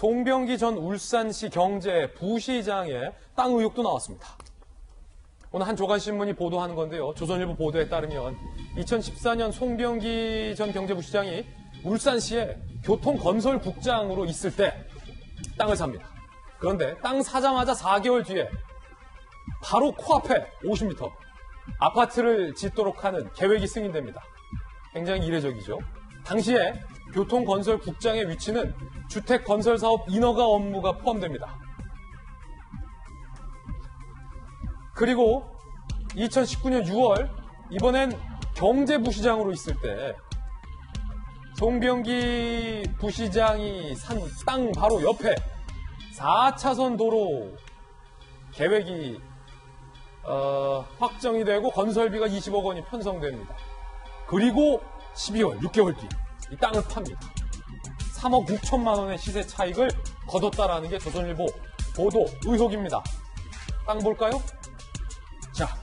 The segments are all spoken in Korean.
송병기 전 울산시 경제 부시장의 땅 의혹도 나왔습니다. 오늘 한 조간신문이 보도하는 건데요. 조선일보 보도에 따르면 2014년 송병기 전 경제부시장이 울산시의 교통건설국장으로 있을 때 땅을 삽니다. 그런데 땅 사자마자 4개월 뒤에 바로 코앞에 50m 아파트를 짓도록 하는 계획이 승인됩니다. 굉장히 이례적이죠. 당시에 교통건설국장의 위치는 주택건설사업 인허가 업무가 포함됩니다. 그리고 2019년 6월 이번엔 경제부시장으로 있을 때 송병기 부시장이 산 땅 바로 옆에 4차선 도로 계획이 어, 확정이 되고 건설비가 20억 원이 편성됩니다. 그리고 12월 6개월 뒤 이 땅을 팝니다. 3억 6천만 원의 시세 차익을 거뒀다라는 게 조선일보 보도 의혹입니다. 땅 볼까요? 자,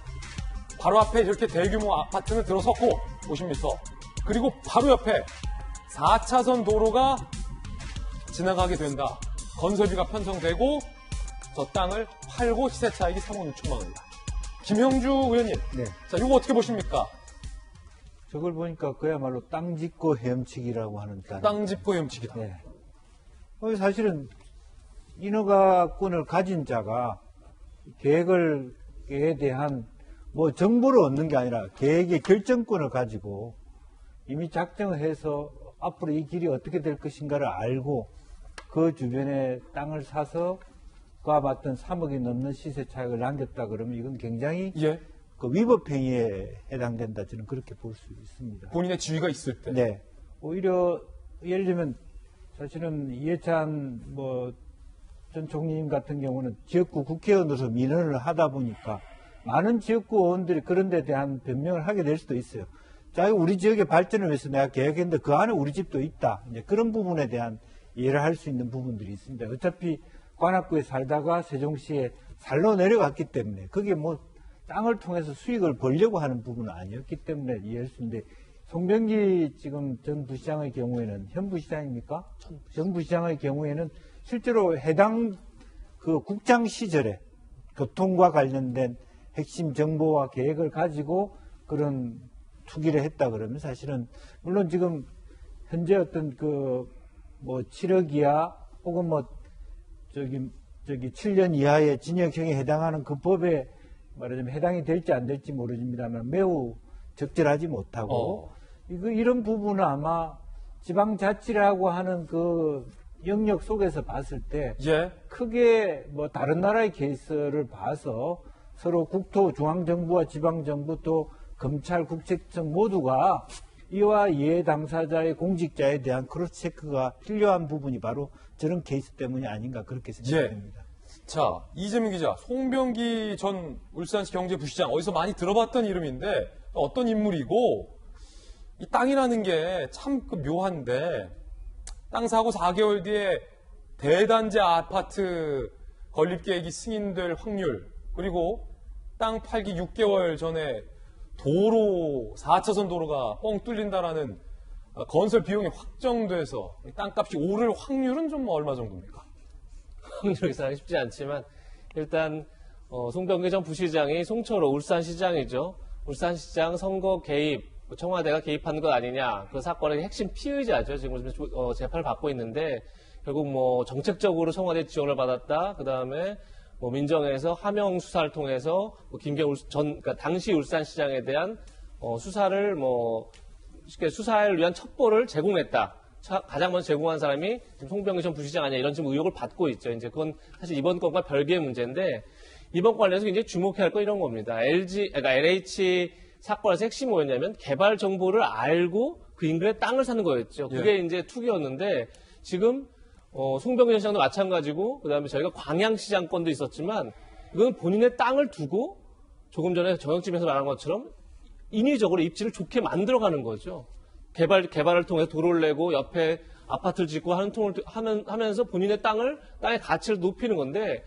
바로 앞에 이렇게 대규모 아파트는 들어섰고 50m 그리고 바로 옆에 4차선 도로가 지나가게 된다. 건설비가 편성되고 저 땅을 팔고 시세 차익이 3억 6천만 원이다. 김형주 의원님, 네. 자 이거 어떻게 보십니까? 저걸 보니까 그야말로 땅 짓고 헤엄치기라고 하는 땅. 땅 짚고 헤엄치기다. 네. 어, 사실은 인허가권을 가진 자가 계획을 에 대한 뭐 정보를 얻는 게 아니라 계획의 결정권을 가지고 이미 작정을 해서 앞으로 이 길이 어떻게 될 것인가를 알고 그 주변에 땅을 사서 그와 맞던 3억이 넘는 시세 차익을 남겼다 그러면 이건 굉장히 예, 그 위법 행위에 해당된다 저는 그렇게 볼 수 있습니다. 본인의 지위가 있을 때. 네. 오히려 예를 들면 사실은 이해찬 뭐 전 총리님 같은 경우는 지역구 국회의원으로서 민원을 하다 보니까 많은 지역구 의원들이 그런 데 대한 변명을 하게 될 수도 있어요. 자, 우리 지역의 발전을 위해서 내가 계획했는데 그 안에 우리 집도 있다. 이제 그런 부분에 대한 이해를 할 수 있는 부분들이 있습니다. 어차피 관악구에 살다가 세종시에 살로 내려갔기 때문에 그게 뭐 땅을 통해서 수익을 벌려고 하는 부분은 아니었기 때문에 이해할 수 있는데 송병기 지금 전 부시장의 경우에는 현 부시장입니까? 전 부시장의 경우에는 실제로 해당 그 국장 시절에 교통과 관련된 핵심 정보와 계획을 가지고 그런 투기를 했다 그러면 사실은 물론 지금 현재 어떤 그 뭐 7억 이하 혹은 뭐 저기 저기 7년 이하의 징역형에 해당하는 그 법에 말하자면 해당이 될지 안 될지 모르겠습니다만 매우 적절하지 못하고 어. 이거 이런 부분은 아마 지방자치라고 하는 그 영역 속에서 봤을 때 예, 크게 뭐 다른 나라의 케이스를 봐서 서로 국토 중앙정부와 지방정부 또 검찰 국세청 모두가 이와 이해 당사자의 공직자에 대한 크로스 체크가 필요한 부분이 바로 저런 케이스 때문이 아닌가 그렇게 생각됩니다. 자, 이재민 기자, 송병기 전 울산시 경제부시장 어디서 많이 들어봤던 이름인데 어떤 인물이고 이 땅이라는 게 참 그 묘한데 땅 사고 4개월 뒤에 대단지 아파트 건립 계획이 승인될 확률 그리고 땅 팔기 6개월 전에 도로 4차선 도로가 뻥 뚫린다라는 어, 건설 비용이 확정돼서 이 땅값이 오를 확률은 좀 얼마 정도입니까? 확률 예상하기 쉽지 않지만 일단 어, 송병기 전 부시장이 송철호 울산시장이죠. 울산시장 선거 개입, 뭐 청와대가 개입한 것 아니냐. 그 사건의 핵심 피의자죠. 지금 어, 재판을 받고 있는데 결국 뭐 정책적으로 청와대 지원을 받았다. 그 다음에 뭐 민정에서 하명 수사를 통해서 뭐 김경 전 그러니까 당시 울산시장에 대한 어, 수사를 뭐 쉽게 수사를 위한 첩보를 제공했다. 차- 가장 먼저 제공한 사람이 지금 송병기 전 부시장 아니야 이런 지금 의혹을 받고 있죠. 이제 그건 사실 이번 건과 별개의 문제인데 이번 관련해서 굉장히 주목해야 할 건 이런 겁니다. LG, 그러니까 LH 사건에서 핵심이 뭐였냐면 개발 정보를 알고 그 인근에 땅을 사는 거였죠. 그게 이제 투기였는데 지금 어, 송병기 전 시장도 마찬가지고 그다음에 저희가 광양시장 건도 있었지만 이건 본인의 땅을 두고 조금 전에 정영집에서 말한 것처럼 인위적으로 입지를 좋게 만들어가는 거죠. 개발 개발을 통해서 도로를 내고 옆에 아파트를 짓고 하는 통을 하면 하면서 본인의 땅을 땅의 가치를 높이는 건데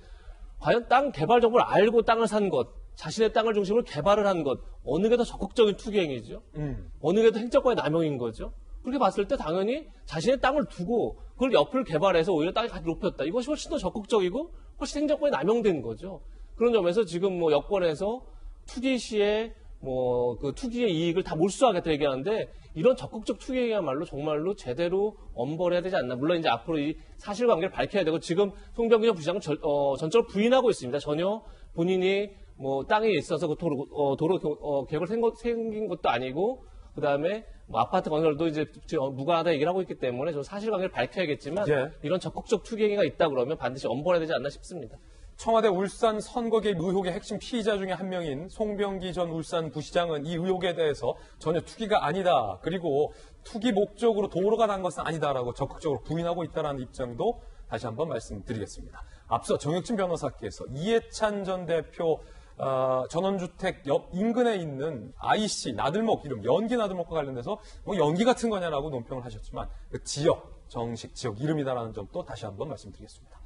과연 땅 개발 정보를 알고 땅을 산 것, 자신의 땅을 중심으로 개발을 한 것 어느 게 더 적극적인 투기 행위죠? 음. 어느 게 더 행정권의 남용인 거죠? 그렇게 봤을 때 당연히 자신의 땅을 두고 그걸 옆을 개발해서 오히려 땅이 가치 높였다. 이것이 훨씬 더 적극적이고 훨씬 행정권이 남용된 거죠. 그런 점에서 지금 뭐 여권에서 투기 시에 뭐 그 투기의 이익을 다 몰수하겠다 얘기하는데 이런 적극적 투기야말로 정말로 제대로 엄벌해야 되지 않나. 물론 이제 앞으로 이 사실관계를 밝혀야 되고 지금 송병규 부시장은 절- 어, 전적으로 부인하고 있습니다. 전혀 본인이 뭐 땅에 있어서 그 도로, 어, 도로 교- 어, 계획을 생 생긴 것도 아니고 그 다음에 뭐 아파트 건설도 이제 저- 무관하다 얘기를 하고 있기 때문에 저 사실관계를 밝혀야겠지만 예. 이런 적극적 투기 행위가 있다 그러면 반드시 엄벌해야 되지 않나 싶습니다. 청와대 울산 선거 개입 의혹의 핵심 피의자 중에 한 명인 송병기 전 울산 부시장은 이 의혹에 대해서 전혀 투기가 아니다. 그리고 투기 목적으로 도로가 난 것은 아니다라고 적극적으로 부인하고 있다는 입장도 다시 한번 말씀드리겠습니다. 앞서 정혁진 변호사께서 이해찬 전 대표 어, 전원주택 옆 인근에 있는 IC 나들목 이름 연기 나들목과 관련돼서 뭐 연기 같은 거냐라고 논평을 하셨지만 그 지역 정식 지역 이름이다라는 점도 다시 한번 말씀드리겠습니다.